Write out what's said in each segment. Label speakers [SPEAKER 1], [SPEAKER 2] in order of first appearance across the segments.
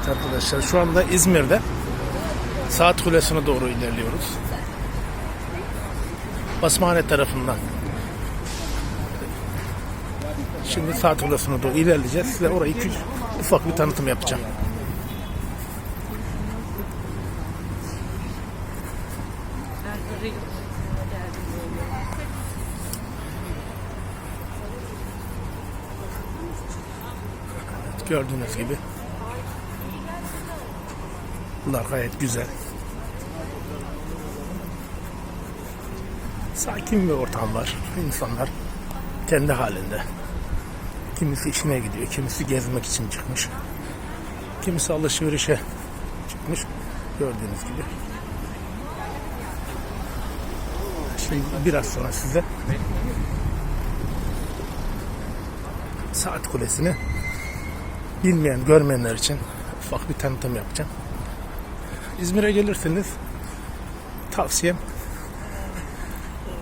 [SPEAKER 1] Evet arkadaşlar şu anda İzmir'de Saat Kulesi'ne doğru ilerliyoruz. Basmane tarafından. Şimdi Saat Kulesi'ne doğru ilerleyeceğiz. Size orayı küçük, ufak bir tanıtım yapacağım. Gördüğünüz gibi. Bunlar gayet güzel. Sakin bir ortam var. İnsanlar kendi halinde. Kimisi işine gidiyor, kimisi gezmek için çıkmış. Kimisi alışverişe çıkmış. Gördüğünüz gibi. Şimdi biraz sonra size Saat Kulesi'ni bilmeyen, görmeyenler için ufak bir tanıtım yapacağım. İzmir'e gelirseniz tavsiyem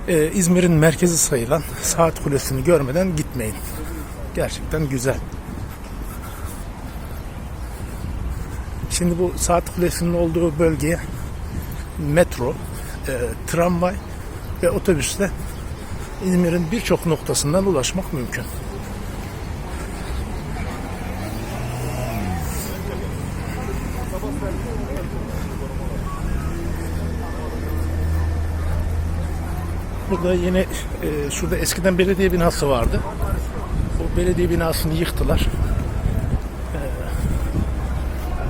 [SPEAKER 1] e, İzmir'in merkezi sayılan Saat Kulesi'ni görmeden gitmeyin. Gerçekten güzel. Şimdi bu Saat Kulesi'nin olduğu bölgeye metro, e, tramvay ve otobüsle İzmir'in birçok noktasından ulaşmak mümkün. Burada yine e, şurada eskiden belediye binası vardı. O belediye binasını yıktılar.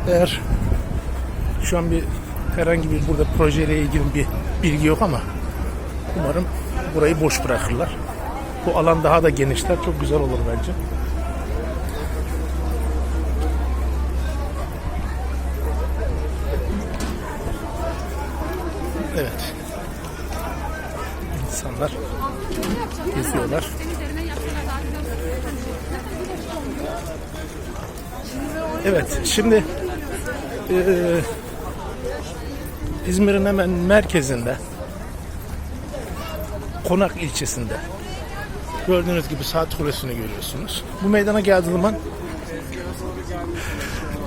[SPEAKER 1] E, eğer şu an bir herhangi bir burada projeyle ilgili bir bilgi yok ama umarım burayı boş bırakırlar. Bu alan daha da genişler. Çok güzel olur bence. Evet. İnsanlar geziyorlar. Evet, şimdi eee, İzmir'in hemen merkezinde Konak ilçesinde gördüğünüz gibi saat kulesini görüyorsunuz. Bu meydana geldiği zaman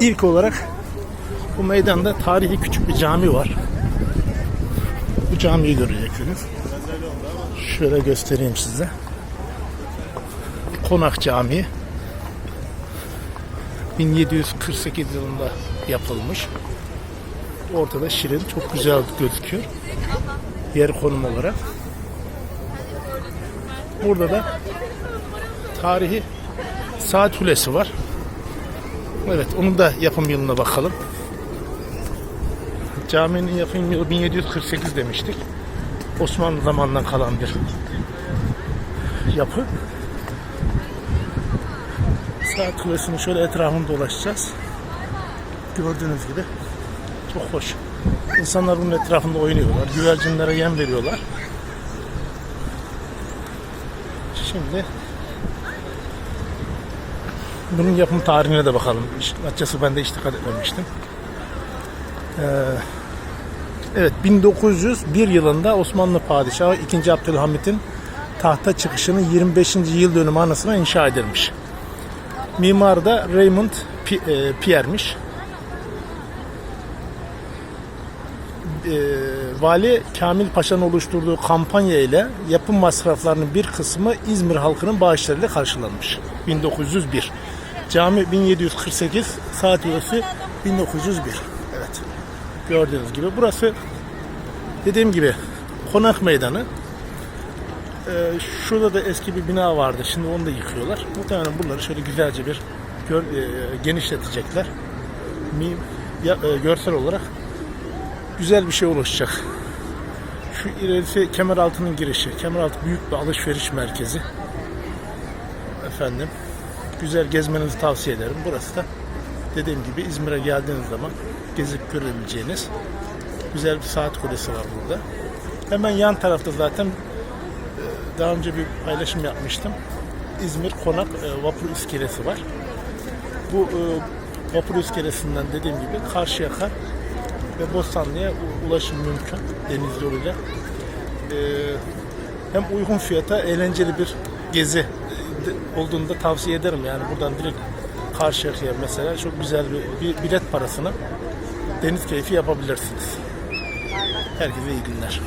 [SPEAKER 1] ilk olarak bu meydanda tarihi küçük bir cami var. Bu camiyi göreceksiniz. Şöyle göstereyim size. Konak Camii 1748 yılında yapılmış. Ortada şirin, çok güzel gözüküyor. Yer konum olarak. Burada da tarihi saat kulesi var. Evet, onun da yapım yılına bakalım. Caminin yapım yılı 1748 demiştik. Osmanlı zamanından kalan bir yapı. Saat kulesinin şöyle etrafını dolaşacağız. Gördüğünüz gibi çok hoş. İnsanlar bunun etrafında oynuyorlar. Güvercinlere yem veriyorlar. Şimdi bunun yapım tarihine de bakalım. Açıkçası ben de hiç dikkat etmemiştim. Ee, Evet 1901 yılında Osmanlı Padişahı 2. Abdülhamit'in tahta çıkışının 25. yıl dönümü anısına inşa edilmiş. Mimar da Raymond e, Pierre'miş. E, Vali Kamil Paşa'nın oluşturduğu kampanya ile yapım masraflarının bir kısmı İzmir halkının bağışlarıyla karşılanmış. 1901. Cami 1748, saat yuvası 1901. Gördüğünüz gibi burası dediğim gibi konak meydanı. Ee, şurada da eski bir bina vardı. Şimdi onu da yıkıyorlar. Muhtemelen bunları şöyle güzelce bir gör, e, genişletecekler. Mi, ya, e, görsel olarak güzel bir şey oluşacak. Şu ilerisi Kemeraltı'nın girişi. Kemeraltı büyük bir alışveriş merkezi. Efendim güzel gezmenizi tavsiye ederim. Burası da dediğim gibi İzmir'e geldiğiniz zaman gezip görebileceğiniz güzel bir saat kulesi var burada. Hemen yan tarafta zaten e, daha önce bir paylaşım yapmıştım. İzmir Konak e, vapur iskelesi var. Bu e, vapur iskelesinden dediğim gibi Karşıyaka ve Bostanlı'ya ulaşım mümkün deniz yoluyla. Hem uygun fiyata eğlenceli bir gezi olduğunu da tavsiye ederim. Yani buradan direkt Karşıyaka'ya mesela çok güzel bir, bir bilet parasını deniz keyfi yapabilirsiniz. Herkese iyi günler.